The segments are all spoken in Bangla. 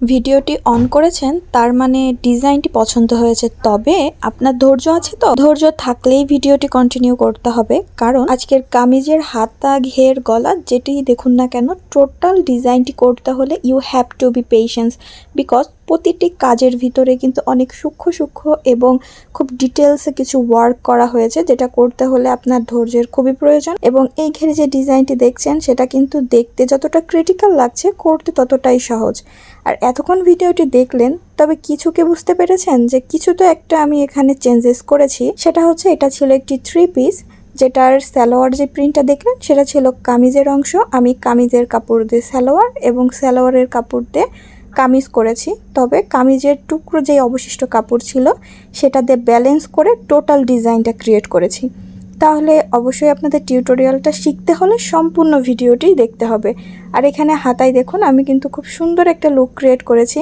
ভিডিওটি অন করেছেন, তার মানে ডিজাইনটি পছন্দ হয়েছে। তবে আপনার ধৈর্য আছে তো? ধৈর্য থাকলেই ভিডিওটি কন্টিনিউ করতে হবে। কারণ আজকের কামিজের হাতা ঘের গলা যেটি দেখুন না কেন টোটাল ডিজাইনটি করতে হলে you have to be patience because প্রতিটি কাজের ভিতরে কিন্তু অনেক সূক্ষ্ম সূক্ষ্ম এবং খুব ডিটেলসে কিছু ওয়ার্ক করা হয়েছে, যেটা করতে হলে আপনার ধৈর্যের খুবই প্রয়োজন এবং এই ঘেরে যে ডিজাইনটি দেখছেন, সেটা কিন্তু দেখতে যতটা ক্রিটিক্যাল লাগছে, করতে ততটাই সহজ। আর এতক্ষণ ভিডিওটি দেখলেন, তবে কিছুকে বুঝতে পেরেছেন? যে কিছু তো একটা আমি এখানে চেঞ্জেস করেছি, সেটা হচ্ছে এটা ছিল একটি থ্রি পিস যেটার সালোয়ার যে প্রিন্টটা দেখলেন, সেটা ছিল কামিজের অংশ। আমি কামিজের কাপড় দিয়ে সালোয়ার এবং সালোয়ারের কাপড় দিয়ে কামিজ করেছি। তবে কামিজের টুকরো যে অবশিষ্ট কাপড় ছিল সেটা দিয়ে ব্যালেন্স করে টোটাল ডিজাইনটা ক্রিয়েট করেছি। তাহলে অবশ্যই আপনাদের টিউটোরিয়ালটা শিখতে হলে সম্পূর্ণ ভিডিওটি দেখতে হবে। আর এখানে হাতায় দেখুন, আমি কিন্তু খুব সুন্দর একটা লুক ক্রিয়েট করেছি।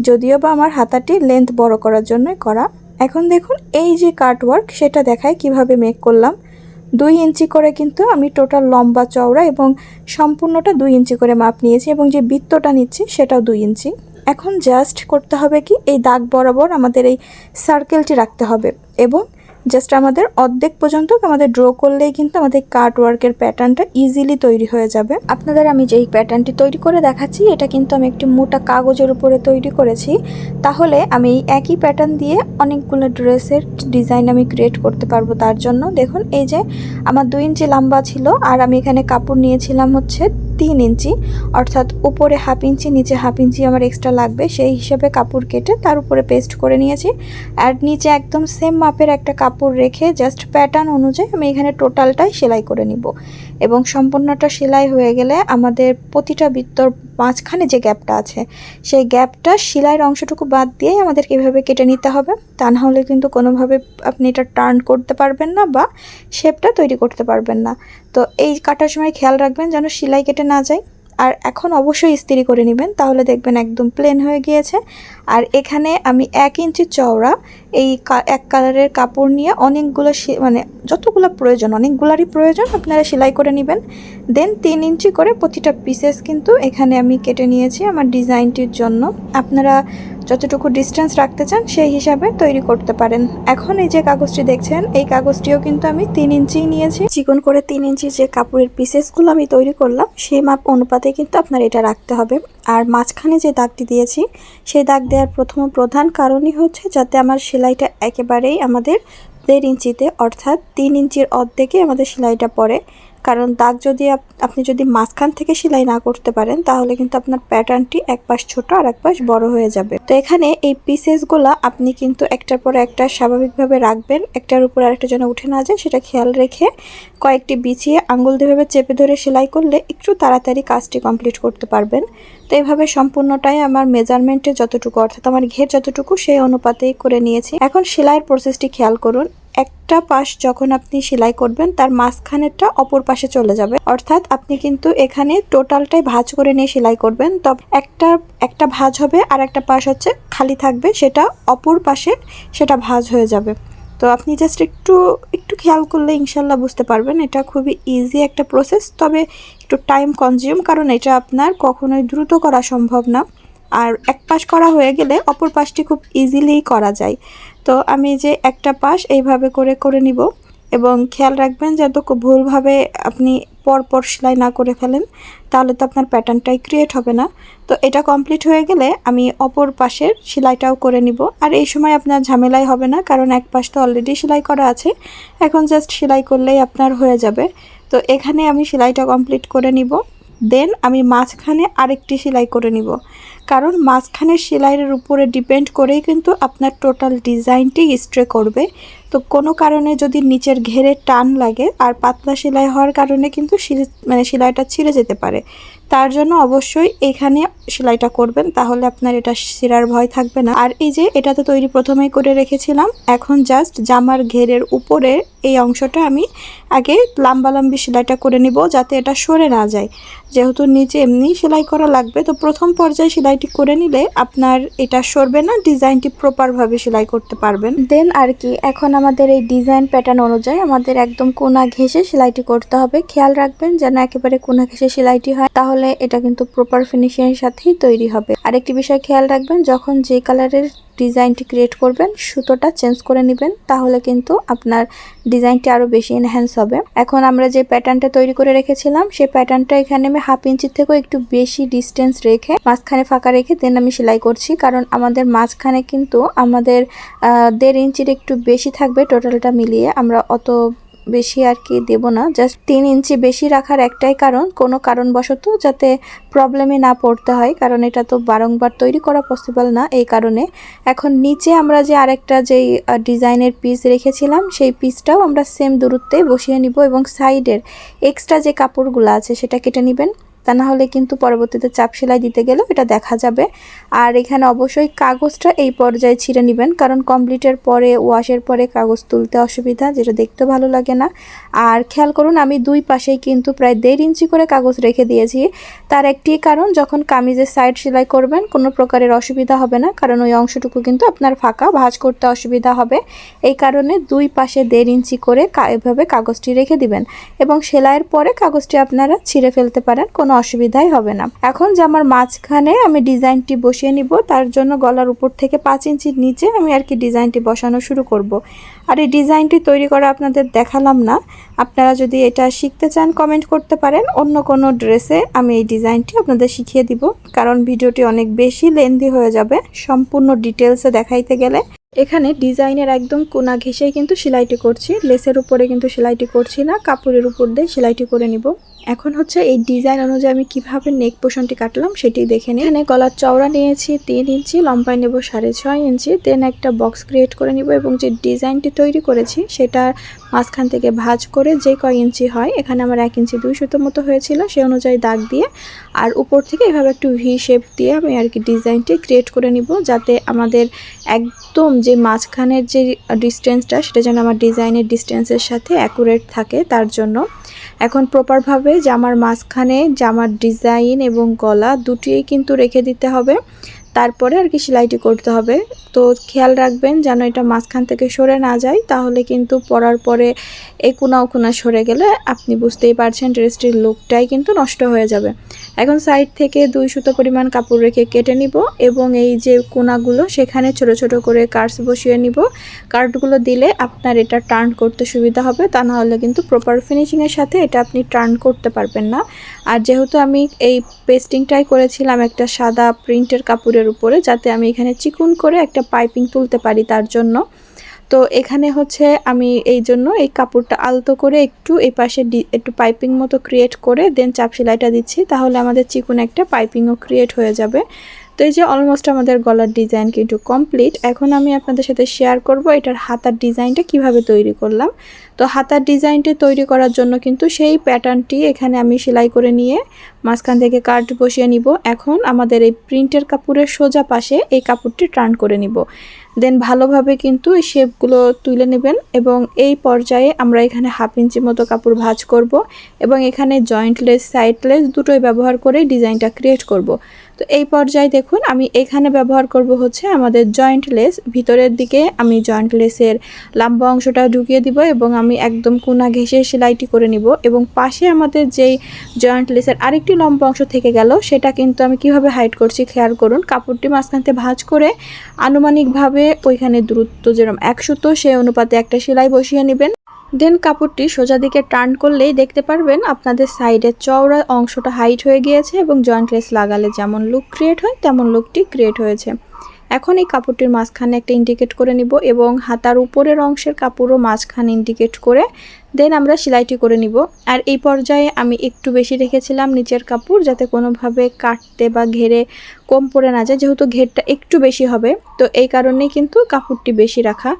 যদিও বা আমার হাতাটি লেন্থ বড় করার জন্যই করা। এখন দেখুন, এই যে কাটওয়ার্ক সেটা দেখায় কীভাবে মেক করলাম। দুই ইঞ্চি করে কিন্তু আমি টোটাল লম্বা চওড়া এবং সম্পূর্ণটা দুই ইঞ্চি করে মাপ নিয়েছি এবং যে বৃত্তটা নিচ্ছি সেটাও দুই ইঞ্চি। এখন জাস্ট করতে হবে কি এই দাগ বরাবর আমাদের এই সার্কেলটি রাখতে হবে এবং জাস্ট আমাদের অর্ধেক পর্যন্ত আমাদের ড্র করলেই কিন্তু আমাদের কাট ওয়ার্কের প্যাটার্নটা ইজিলি তৈরি হয়ে যাবে। আপনাদের আমি যেই প্যাটার্নটি তৈরি করে দেখাচ্ছি, এটা কিন্তু আমি একটি মোটা কাগজের উপরে তৈরি করেছি। তাহলে আমি এই একই প্যাটার্ন দিয়ে অনেকগুলো ড্রেসের ডিজাইন আমি ক্রিয়েট করতে পারব তার জন্য। দেখুন, এই যে আমার দুই ইঞ্চি লম্বা ছিল, আর আমি এখানে কাপড় নিয়েছিলাম হচ্ছে তিন ইঞ্চি, অর্থাৎ উপরে হাফ ইঞ্চি, নিচে হাফ ইঞ্চি আমার এক্সট্রা লাগবে। সেই হিসাবে কাপড় কেটে তার উপরে পেস্ট করে নিয়েছি। আর নিচে একদম সেম মাপের একটা কাপড় রেখে জাস্ট প্যাটার্ন অনুযায়ী আমি এখানে টোটালটাই সেলাই করে নিব। এবং সম্পূর্ণটা সেলাই হয়ে গেলে আমাদের প্রতিটা বৃত্তর মাঝখানে যে গ্যাপটা আছে, সেই গ্যাপটা সেলাইয়ের অংশটুকু বাদ দিয়েই আমাদের এভাবে কেটে নিতে হবে। তা না হলে কিন্তু কোনোভাবে আপনি এটা টার্ন করতে পারবেন না বা শেপটা তৈরি করতে পারবেন না। তো এই কাটার সময় খেয়াল রাখবেন যেন সেলাই কেটে না যায়। আর এখন অবশ্যই ইস্তিরি করে নেবেন, তাহলে দেখবেন একদম প্লেন হয়ে গিয়েছে। আর এখানে আমি এক ইঞ্চি চওড়া, এই এক কালারের কাপড় নিয়ে অনেকগুলো মানে যতগুলো প্রয়োজন, অনেকগুলারই প্রয়োজন, আপনারা সেলাই করে নেবেন। দেন তিন ইঞ্চি করে প্রতিটা পিসেস কিন্তু এখানে আমি কেটে নিয়েছি আমার ডিজাইনটির জন্য। আপনারা যতটুকু ডিস্টেন্স রাখতে চান, সেই হিসাবে তৈরি করতে পারেন। এখন এই যে কাগজটি দেখছেন, এই কাগজটিও কিন্তু আমি তিন ইঞ্চি নিয়েছি। চিকন করে তিন ইঞ্চি যে কাপড়ের পিসেসগুলো আমি তৈরি করলাম, সেই মাপ অনুপাতে কিন্তু আপনার এটা রাখতে হবে। আর মাঝখানে যে দাগটি দিয়েছি, সেই দাগ দেওয়ার প্রথম প্রধান কারণই হচ্ছে যাতে আমার সেলাইটা একেবারেই আমাদের দেড় ইঞ্চিতে, অর্থাৎ তিন ইঞ্চির অর্ধেকে আমাদের সেলাইটা পড়ে। কারণ দাগ যদি আপ- আপনি যদি মাঝখান থেকে সেলাই না করতে পারেন, তাহলে কিন্তু আপনার প্যাটার্নটি এক পাশ ছোট আর এক পাশ বড় হয়ে যাবে। তো এখানে এই পিসেসগুলো আপনি কিন্তু একটার পর একটা স্বাভাবিকভাবে রাখবেন, একটার উপর আরেকটা যেন উঠে না যায়, সেটা খেয়াল রেখে কয়েকটি বিছিয়ে আঙ্গুল দিয়েভাবে চেপে ধরে সেলাই করলে একটু তাড়াতাড়ি কাজটি কমপ্লিট করতে পারবেন। তো এইভাবে সম্পূর্ণটাই আমার মেজারমেন্টে যতটুকু, অর্থাৎ আমার ঘের যতটুকু, সেই অনুপাতেই করে নিয়েছি। এখন সেলাইয়ের প্রসেসটি খেয়াল করুন। একটা পাশ যখন আপনি সেলাই করবেন, তার মাঝখানেরটা অপর পাশে চলে যাবে। অর্থাৎ আপনি কিন্তু এখানে টোটালটাই ভাঁজ করে নিয়ে সেলাই করবেন। তবে একটা একটা ভাঁজ হবে আর একটা পাশ হচ্ছে খালি থাকবে, সেটা অপর পাশে সেটা ভাঁজ হয়ে যাবে। তো আপনি জাস্ট একটু একটু খেয়াল করলে ইনশাল্লাহ বুঝতে পারবেন, এটা খুবই ইজি একটা প্রসেস তবে একটু টাইম কনজিউম কারণ এটা আপনার কখনোই দ্রুত করা সম্ভব না। আর এক পাশ করা হয়ে গেলে অপর পাশটি খুব ইজিলি করা যায়। তো আমি যে একটা পাশ এইভাবে করে করে নিব এবং খেয়াল রাখবেন যাতে ভুলভাবে আপনি পরপর সেলাই না করে ফেলেন, তাহলে তো আপনার প্যাটার্নটাই ক্রিয়েট হবে না। তো এটা কমপ্লিট হয়ে গেলে আমি অপর পাশের সেলাইটাও করে নিব। আর এই সময় আপনার ঝামেলাই হবে না, কারণ এক পাশ তো অলরেডি সেলাই করা আছে। এখন জাস্ট সেলাই করলেই আপনার হয়ে যাবে। তো এখানে আমি সেলাইটা কমপ্লিট করে নিব। দেন আমি মাঝখানে আরেকটি সেলাই করে নিব। কারণ মাঝখানের সেলাইয়ের উপরে ডিপেন্ড করেই কিন্তু আপনার টোটাল ডিজাইনটি স্ট্রে করবে। তো কোনো কারণে যদি নিচের ঘেরে টান লাগে, আর পাতলা সেলাই হওয়ার কারণে কিন্তু মানে সেলাইটা ছিঁড়ে যেতে পারে। তার জন্য অবশ্যই এখানে সেলাইটা করবেন, তাহলে আপনার এটা ছিঁড়ার ভয় থাকবে না। আর এই যে এটা তো তৈরি প্রথমেই করে রেখেছিলাম, এখন জাস্ট জামার ঘেরের উপরে এই অংশটা আমি আগে লম্বা লম্বি সেলাইটা করে নিব, যাতে এটা সরে না যায়। যেহেতু নিচে এমনি সেলাই করা লাগবে, তো প্রথম পর্যায়ে সেলাইটি করে নিলে আপনার এটা সরবে না, ডিজাইনটি প্রপারভাবে সেলাই করতে পারবেন। দেন আর কি, এখন আমাদের এই ডিজাইন প্যাটার্ন অনুযায়ী আমাদের একদম কোনা ঘেঁষে সেলাইটি করতে হবে। খেয়াল রাখবেন যেন একেবারে কোনা ঘেঁষে সেলাইটি হয়, তাহলে এটা কিন্তু প্রপার ফিনিশিং এর সাথেই তৈরি হবে। আরেকটি বিষয় খেয়াল রাখবেন, যখন যে কালারের ডিজাইনটি ক্রিয়েট করবেন, সুতোটা চেঞ্জ করে নেবেন, তাহলে কিন্তু আপনার ডিজাইনটি আরও বেশি এনহ্যান্স হবে। এখন আমরা যে প্যাটার্নটা তৈরি করে রেখেছিলাম, সেই প্যাটার্নটা এখানে আমি হাফ ইঞ্চির থেকেও একটু বেশি ডিস্টেন্স রেখে মাঝখানে ফাঁকা রেখে দেন আমি সেলাই করছি, কারণ আমাদের মাঝখানে কিন্তু আমাদের দেড় ইঞ্চির একটু বেশি থাকবে টোটালটা মিলিয়ে। আমরা অত বেশি আর কি দেব না। জাস্ট তিন ইঞ্চি বেশি রাখার একটাই কারণ। কোনো কারণবশত যাতে প্রবলেমে না পড়তে হয়, কারণ এটা তো বারংবার তৈরি করা পসিবল না এই কারণে। এখন নিচে আমরা যে আরেকটা যেই ডিজাইনের পিস রেখেছিলাম, সেই পিসটাও আমরা সেম দূরত্বে বসিয়ে নিব এবং সাইডের এক্সট্রা যে কাপড়গুলো আছে, সেটা কেটে নেবেন। তা না হলে কিন্তু পরবর্তীতে চাপ সেলাই দিতে গেলেও এটা দেখা যাবে। আর এখানে অবশ্যই কাগজটা এই পর্যায়ে ছিঁড়ে নেবেন, কারণ কমপ্লিটের পরে ওয়াশের পরে কাগজ তুলতে অসুবিধা, যেটা দেখতে ভালো লাগে না। আর খেয়াল করুন, আমি দুই পাশেই কিন্তু প্রায় দেড় ইঞ্চি করে কাগজ রেখে দিয়েছি। তার একটি কারণ, যখন কামিজের সাইড সেলাই করবেন, কোনো প্রকারের অসুবিধা হবে না, কারণ ওই অংশটুকু কিন্তু আপনার ফাঁকা, ভাঁজ করতে অসুবিধা হবে। এই কারণে দুই পাশে দেড় ইঞ্চি করে এভাবে কাগজটি রেখে দিবেন। এবং সেলাইয়ের পরে কাগজটি আপনারা ছিঁড়ে ফেলতে পারেন, কোনো অসুবিধাই হবে না। এখন জামার মাঝখানে আমি ডিজাইনটি বসিয়ে নিব। তার জন্য গলার উপর থেকে পাঁচ ইঞ্চির নিচে আমি আর কি ডিজাইনটি বসানো শুরু করব। আর এই ডিজাইনটি তৈরি করা আপনাদের দেখালাম না। আপনারা যদি এটা শিখতে চান, কমেন্ট করতে পারেন। অন্য কোনো ড্রেসে আমি এই ডিজাইনটি আপনাদের শিখিয়ে দিব। কারণ ভিডিওটি অনেক বেশি লেন্দি হয়ে যাবে সম্পূর্ণ ডিটেলসে দেখাইতে গেলে। এখানে ডিজাইনের একদম কোনা ঘেঁষেই কিন্তু সেলাইটি করছি। লেসের উপরে কিন্তু সেলাইটি করছি না। কাপড়ের উপর দিয়ে সেলাইটি করে নিব। এখন হচ্ছে এই ডিজাইন অনুযায়ী আমি কীভাবে নেক পোশনটি কাটলাম সেটি দেখে নিই। এখানে গলার চওড়া নিয়েছি তিন ইঞ্চি, লম্বায় নেব সাড়ে ছয় ইঞ্চি। দেন একটা বক্স ক্রিয়েট করে নিব এবং যে ডিজাইনটি তৈরি করেছি সেটা মাঝখান থেকে ভাঁজ করে যে কয় ইঞ্চি হয়, এখানে আমার এক ইঞ্চি দুই সুতো মতো হয়েছিল, সে অনুযায়ী দাগ দিয়ে আর উপর থেকে এভাবে একটু ভি শেপ দিয়ে আমি আর কি ডিজাইনটি ক্রিয়েট করে নিব যাতে আমাদের একদম যে মাঝখানের যে ডিস্টেন্সটা সেটা যেন আমার ডিজাইনের ডিস্টেন্সের সাথে অ্যাকুরেট থাকে তার জন্য। এখন প্রপারভাবে জামার মাঝখানে জামার ডিজাইন এবং গলা দুটিই কিন্তু রেখে দিতে হবে। তারপরে আর কি সেলাইটি করতে হবে। তো খেয়াল রাখবেন যেন এটা মাঝখান থেকে সরে না যায়, তাহলে কিন্তু পরার পরে এই কোনা কোনা সরে গেলে আপনি বুঝতেই পারছেন ড্রেসটির লুকটাই কিন্তু নষ্ট হয়ে যাবে। এখন সাইড থেকে দুই সুতো পরিমাণ কাপড় রেখে কেটে নিব এবং এই যে কোনাগুলো সেখানে ছোট ছোট করে কার্ডস বসিয়ে নিব। কার্ডগুলো দিলে আপনার এটা টার্ন করতে সুবিধা হবে, তা না হলে কিন্তু প্রপার ফিনিশিংয়ের সাথে এটা আপনি টার্ন করতে পারবেন না। আর যেহেতু আমি এই পেস্টিংটাই করেছিলাম একটা সাদা প্রিন্টের কাপড়ের উপরে যাতে আমি এখানে চিকুন করে একটা পাইপিং তুলতে পারি তার জন্য। তো এখানে হচ্ছে আমি এই জন্য এই কাপড়টা আলতো করে একটু এই পাশে একটু পাইপিং মতো ক্রিয়েট করে দেন চাপ সেলাইটা দিচ্ছি, তাহলে আমাদের চিকুন একটা পাইপিংও ক্রিয়েট হয়ে যাবে। তো এই যে অলমোস্ট আমাদের গলার ডিজাইন কিন্তু কমপ্লিট এখন আমি আপনাদের সাথে শেয়ার করব এটার হাতার ডিজাইনটা কীভাবে তৈরি করলাম। তো হাতার ডিজাইনটি তৈরি করার জন্য কিন্তু সেই প্যাটার্নটি এখানে আমি সেলাই করে নিয়ে মাঝখান থেকে কাট বসিয়ে নিব। এখন আমাদের এই প্রিন্টের কাপড়ের সোজা পাশে এই কাপড়টি টার্ন করে নিব। দেন ভালোভাবে কিন্তু এই শেপগুলো তুলে নেবেন এবং এই পর্যায়ে আমরা এখানে হাফ ইঞ্চি মতো কাপড় ভাঁজ করব এবং এখানে জয়েন্ট লেস সাইড লেস দুটোই ব্যবহার করে ডিজাইনটা ক্রিয়েট করব। তো এই পর্যায়ে দেখুন, আমি এখানে ব্যবহার করব হচ্ছে আমাদের জয়েন্ট লেস ভিতরের দিকে আমি জয়েন্ট লেসের লম্বা অংশটা ঢুকিয়ে দিব এবং আমি একদম কোনা ঘেঁষে সেলাইটি করে নিব এবং পাশে আমাদের যেই জয়েন্ট লেসের আরেকটি লম্বা অংশ থেকে গেল, সেটা কিন্তু আমি কীভাবে হাইড করছি খেয়াল করুন। কাপড়টি মাঝখানতে ভাঁজ করে আনুমানিকভাবে ওইখানে দূরত্ব যেরকম একশো, তো সেই অনুপাতে একটা সেলাই বসিয়ে নেবেন। দেন কাপড়টি সোজা দিকে টার্ন করলেই দেখতে পারবেন আপনাদের সাইডের চওড়া অংশটা হাইট হয়ে গিয়েছে এবং জয়েন্ট লেস লাগালে যেমন লুক ক্রিয়েট হয়, তেমন লুকটি ক্রিয়েট হয়েছে। এখন এই কাপড়টির মাঝখানে একটা ইন্ডিকেট করে নিব এবং হাতার উপরের অংশের কাপড়ও মাঝখানে ইন্ডিকেট করে দেন আমরা সেলাইটি করে নিব। আর এই পর্যায়ে আমি একটু বেশি রেখেছিলাম নিচের কাপড় যাতে কোনোভাবে কাটতে বা ঘেরে কম পড়ে না যায়, যেহেতু ঘেরটা একটু বেশি হবে। তো এই কারণেই কিন্তু কাপড়টি বেশি রাখা।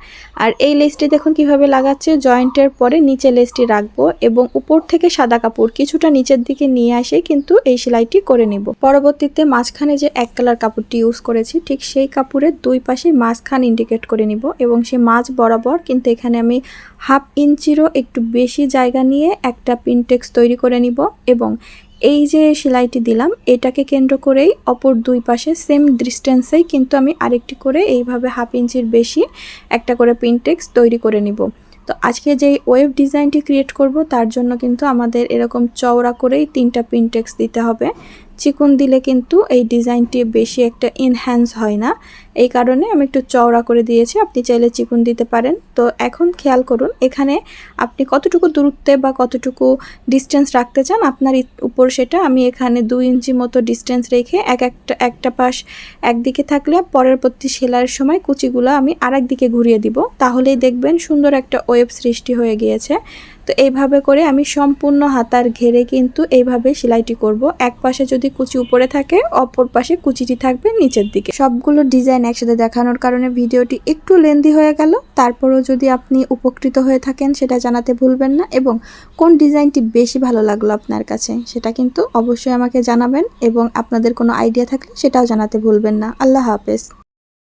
আর এই লেসটি দেখুন কীভাবে লাগাচ্ছে। জয়েন্টের পরে নিচে লেসটি রাখব এবং উপর থেকে সাদা কাপড় কিছুটা নিচের দিকে নিয়ে আসে কিন্তু এই সেলাইটি করে নিব। পরবর্তীতে মাঝখানে যে এক কালার কাপড়টি ইউজ করেছি, ঠিক সেই কাপড়ের দুই পাশে মাঝখান ইন্ডিকেট করে নিব এবং সেই মাঝ বরাবর কিন্তু এখানে আমি হাফ ইঞ্চিরও একটু বেশি জায়গা নিয়ে একটা পিনটেক্স তৈরি করে নিব এবং এই যে সেলাইটি দিলাম, এটাকে কেন্দ্র করেই অপর দুই পাশে সেম ডিস্টেন্সেই কিন্তু আমি আরেকটি করে এইভাবে হাফ ইঞ্চির বেশি একটা করে পিনটেক্স তৈরি করে নিব। তো আজকে যেই ওয়েব ডিজাইনটি ক্রিয়েট করব, তার জন্য কিন্তু আমাদের এরকম চওড়া করেই তিনটা পিনটেক্স দিতে হবে। চিকন দিলে কিন্তু এই ডিজাইনটি বেশি একটা ইনহ্যান্স হয় না। এই কারণে আমি একটু চওড়া করে দিয়েছি, আপনি চাইলে চিকন দিতে পারেন। তো এখন খেয়াল করুন, এখানে আপনি কতটুকু দূরত্বে বা কতটুকু ডিস্টেন্স রাখতে চান, আপনার উপর সেটা আমি এখানে দুই ইঞ্চি মতো ডিস্টেন্স রেখে এক একটা একটা পাশ একদিকে থাকলে পরবর্তী সেলাইয়ের সময় কুচিগুলো আমি আরেক দিকে ঘুরিয়ে দিব। তাহলেই দেখবেন সুন্দর একটা ওয়েব সৃষ্টি হয়ে গিয়েছে। তো এইভাবে করে আমি সম্পূর্ণ হাতার ঘেরে কিন্তু এইভাবে সেলাইটি করব। এক পাশে যদি কুচি উপরে থাকে, অপর পাশে কুচিটি থাকবে নিচের দিকে। সবগুলো ডিজাইন একসাথে দেখানোর কারণে ভিডিওটি একটু লেন্দি হয়ে গেল। তারপরেও যদি আপনি উপকৃত হয়ে থাকেন, সেটা জানাতে ভুলবেন না এবং কোন ডিজাইনটি বেশি ভালো লাগল আপনার কাছে, সেটা কিন্তু অবশ্যই আমাকে জানাবেন এবং আপনাদের কোনো আইডিয়া থাকলে সেটাও জানাতে ভুলবেন না। আল্লাহ হাফেজ।